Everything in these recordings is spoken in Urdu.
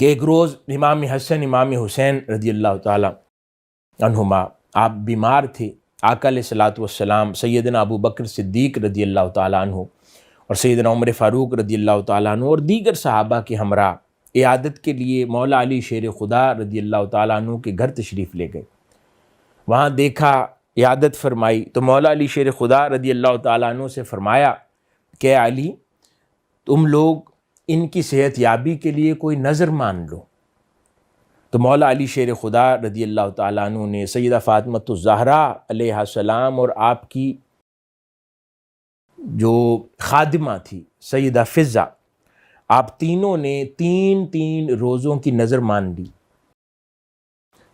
کہ ایک روز امام حسن، امام حسین رضی اللہ تعالیٰ عنہما، آپ بیمار تھے، آقا علیہ صلاۃ والسلام، سیدنا ابو بکر صدیق رضی اللہ تعالیٰ عنہ اور سیدنا عمر فاروق رضی اللہ تعالیٰ عنہ اور دیگر صحابہ کے ہمراہ عیادت کے لیے مولا علی شیر خدا رضی اللہ تعالیٰ عنہ کے گھر تشریف لے گئے۔ وہاں دیکھا، عیادت فرمائی، تو مولا علی شیر خدا رضی اللہ تعالیٰ عنہ سے فرمایا، کہ علی، تم لوگ ان کی صحت یابی کے لیے کوئی نظر مان لو۔ تو مولا علی شیر خدا رضی اللہ تعالیٰ عنہ نے سیدہ فاطمت الزہرا علیہ السلام اور آپ کی جو خادمہ تھی، سیدہ فضا، آپ تینوں نے تین تین روزوں کی نظر مان لی۔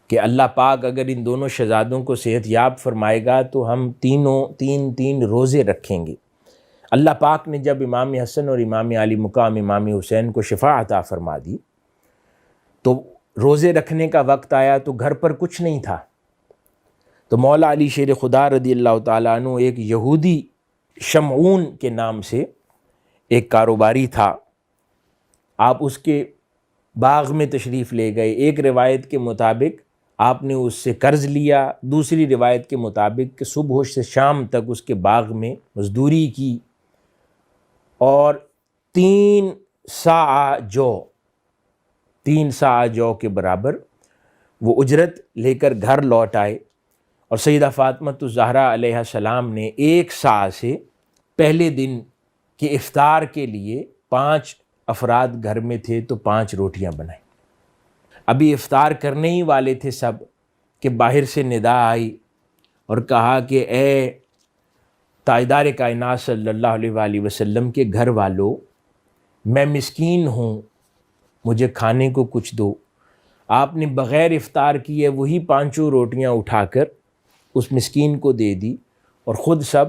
کہ اللہ پاک اگر ان دونوں شہزادوں کو صحت یاب فرمائے گا تو ہم تینوں تین تین روزے رکھیں گے۔ اللہ پاک نے جب امام حسن اور امام علی مقام امام حسین کو شفا عطا فرما دی، تو روزے رکھنے کا وقت آیا تو گھر پر کچھ نہیں تھا۔ تو مولا علی شیر خدا رضی اللہ تعالیٰ عنہ ایک یہودی شمعون کے نام سے ایک کاروباری تھا۔ آپ اس کے باغ میں تشریف لے گئے۔ ایک روایت کے مطابق آپ نے اس سے قرض لیا، دوسری روایت کے مطابق کہ صبح سے شام تک اس کے باغ میں مزدوری کی۔ اور تین سا جو، تین سا جو کے برابر وہ اجرت لے کر گھر لوٹ آئے۔ اور سیدہ فاطمت الزہرا علیہ السلام نے ایک سا سے پہلے دن کے افطار کے لیے پانچ افراد گھر میں تھے تو پانچ روٹیاں بنائیں ابھی افطار کرنے ہی والے تھے سب کہ باہر سے ندا آئی اور کہا کہ اے تائیدار کائنات صلی اللہ علیہ وآلہ وسلم کے گھر والوں میں مسکین ہوں، مجھے کھانے کو کچھ دو۔ آپ نے بغیر افطار کیے وہی پانچوں روٹیاں اٹھا کر اس مسکین کو دے دی اور خود سب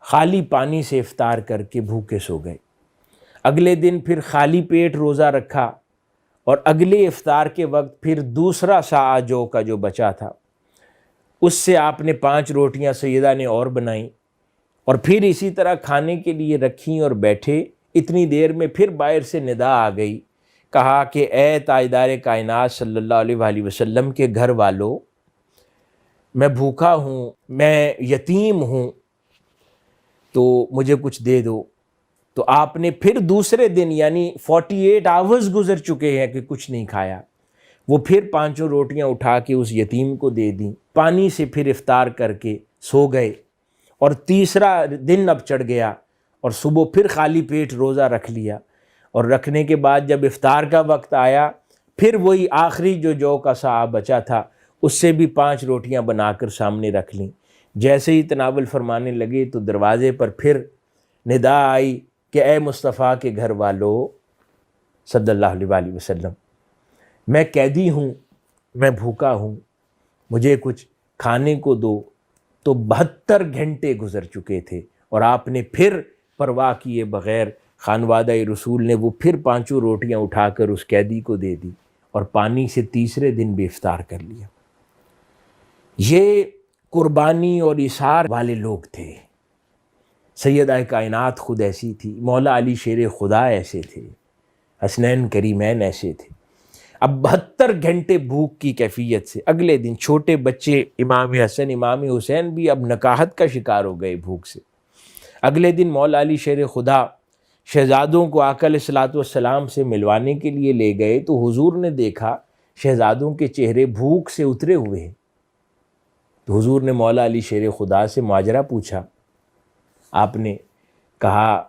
خالی پانی سے افطار کر کے بھوکے سو گئے۔ اگلے دن پھر خالی پیٹ روزہ رکھا اور اگلے افطار کے وقت پھر دوسرا سا جو کا جو بچا تھا۔ اس سے آپ نے پانچ روٹیاں سیدہ نے اور بنائیں اور پھر اسی طرح کھانے کے لیے رکھیں اور بیٹھے اتنی دیر میں پھر باہر سے ندا آ گئی، کہا کہ اے تائیدار کائنات صلی اللہ علیہ وآلہ وسلم کے گھر والوں میں بھوکا ہوں، میں یتیم ہوں، تو مجھے کچھ دے دو۔ تو آپ نے پھر دوسرے دن یعنی فورٹی ایٹ آورز گزر چکے ہیں کہ کچھ نہیں کھایا۔ وہ پھر پانچوں روٹیاں اٹھا کے اس یتیم کو دے دیں۔ پانی سے پھر افطار کر کے سو گئے اور تیسرا دن اب چڑھ گیا اور صبح پھر خالی پیٹ روزہ رکھ لیا۔ اور رکھنے کے بعد جب افطار کا وقت آیا، پھر وہی آخری جو جو کا سا بچا تھا، اس سے بھی پانچ روٹیاں بنا کر سامنے رکھ لیں۔ جیسے ہی تناول فرمانے لگے تو دروازے پر پھر ندا آئی کہ اے مصطفیٰ کے گھر والو، صلی اللہ علیہ وآلہ وسلم میں قیدی ہوں، میں بھوکا ہوں، مجھے کچھ کھانے کو دو۔ تو بہتر گھنٹے گزر چکے تھے اور آپ نے پھر پرواہ کیے بغیر خانوادہ رسول نے وہ پھر پانچوں روٹیاں اٹھا کر اس قیدی کو دے دی اور پانی سے تیسرے دن بھی افطار کر لیا۔ یہ قربانی اور اشار والے لوگ تھے۔ سیدہ کائنات خود ایسی تھی، مولا علی شیر خدا ایسے تھے، حسنین کریمین ایسے تھے۔ اب بہتر گھنٹے بھوک کی کیفیت سے اگلے دن چھوٹے بچے امام حسن، امام حسین بھی اب نکاحت کا شکار ہو گئے بھوک سے۔ اگلے دن مولا علی شیر خدا شہزادوں کو آکل اصلاۃ والسلام سے ملوانے کے لیے لے گئے تو حضور نے دیکھا شہزادوں کے چہرے بھوک سے اترے ہوئے ہیں۔ تو حضور نے مولا علی شیر خدا سے ماجرہ پوچھا، آپ نے کہا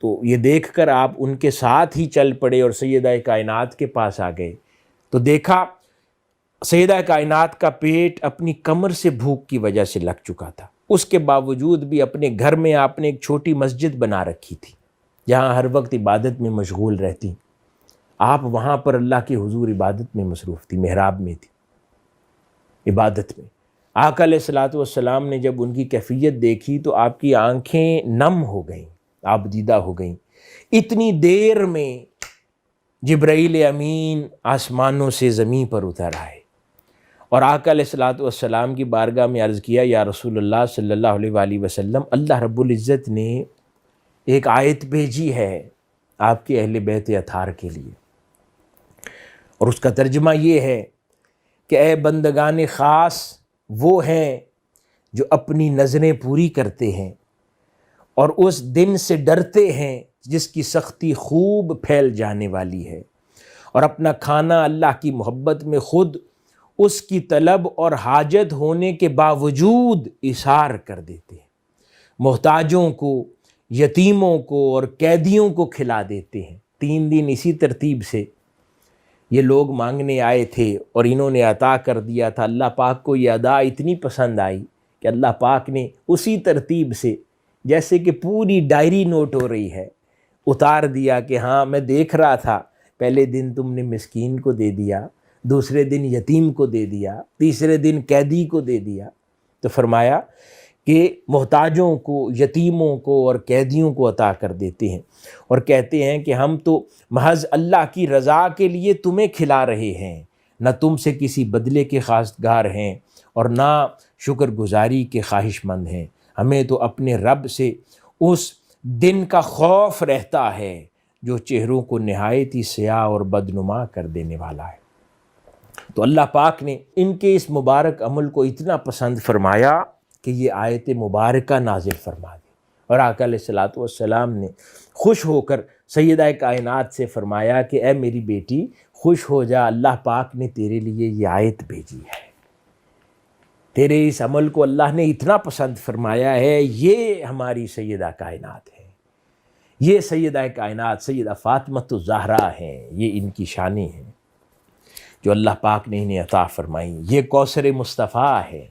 تو یہ دیکھ کر آپ ان کے ساتھ ہی چل پڑے اور سیدہ کائنات کے پاس آ گئے۔ تو دیکھا، سیدہ کائنات کا پیٹ اپنی کمر سے بھوک کی وجہ سے لگ چکا تھا۔ اس کے باوجود بھی اپنے گھر میں آپ نے ایک چھوٹی مسجد بنا رکھی تھی، جہاں ہر وقت عبادت میں مشغول رہتی۔ آپ وہاں پر اللہ کے حضور عبادت میں مصروف تھی، محراب میں تھی۔ عبادت میں۔ آقا علیہ السلاۃ والسلام نے جب ان کی کیفیت دیکھی تو آپ کی آنکھیں نم ہو گئیں۔ آبدیدہ ہو گئیں۔ اتنی دیر میں جبرائیل امین آسمانوں سے زمین پر اتر آئے۔ اور آقا علیہ السلاۃ والسلام کی بارگاہ میں عرض کیا، یا رسول اللہ صلی اللہ علیہ وآلہ وسلم، اللہ رب العزت نے ایک آیت بھیجی ہے آپ کے اہل بیت اتھار کے لیے۔ اور اس کا ترجمہ یہ ہے کہ اے بندگان خاص، وہ ہیں جو اپنی نظریں پوری کرتے ہیں۔ اور اس دن سے ڈرتے ہیں جس کی سختی خوب پھیل جانے والی ہے۔ اور اپنا کھانا اللہ کی محبت میں خود اس کی طلب اور حاجت ہونے کے باوجود اشار کر دیتے ہیں۔ محتاجوں کو، یتیموں کو اور قیدیوں کو کھلا دیتے ہیں۔ تین دن اسی ترتیب سے یہ لوگ مانگنے آئے تھے اور انہوں نے عطا کر دیا تھا۔ اللہ پاک کو یہ ادا اتنی پسند آئی کہ اللہ پاک نے اسی ترتیب سے جیسے کہ پوری ڈائری نوٹ ہو رہی ہے۔ اتار دیا کہ ہاں میں دیکھ رہا تھا۔ پہلے دن تم نے مسکین کو دے دیا، دوسرے دن یتیم کو دے دیا، تیسرے دن قیدی کو دے دیا۔ تو فرمایا کہ محتاجوں کو، یتیموں کو اور قیدیوں کو عطا کر دیتے ہیں۔ اور کہتے ہیں کہ ہم تو محض اللہ کی رضا کے لیے تمہیں کھلا رہے ہیں۔ نہ تم سے کسی بدلے کے خواستگار ہیں اور نہ شکر گزاری کے خواہش مند ہیں۔ ہمیں تو اپنے رب سے اس دن کا خوف رہتا ہے جو چہروں کو نہایت ہی سیاہ اور بدنما کر دینے والا ہے۔ تو اللہ پاک نے ان کے اس مبارک عمل کو اتنا پسند فرمایا کہ یہ آیت مبارکہ نازل فرما دی۔ اور آقا علیہ السلاۃ والسلام نے خوش ہو کر سیدہ کائنات سے فرمایا کہ اے میری بیٹی، خوش ہو جا، اللہ پاک نے تیرے لیے یہ آیت بھیجی ہے۔ تیرے اس عمل کو اللہ نے اتنا پسند فرمایا ہے، یہ ہماری سیدہ کائنات ہے۔ یہ سیدہ کائنات، سیدہ فاطمت زہرا ہیں۔ یہ ان کی شانی ہیں۔ جو اللہ پاک نے انہیں عطا فرمائی۔ یہ کوثر مصطفیٰ ہے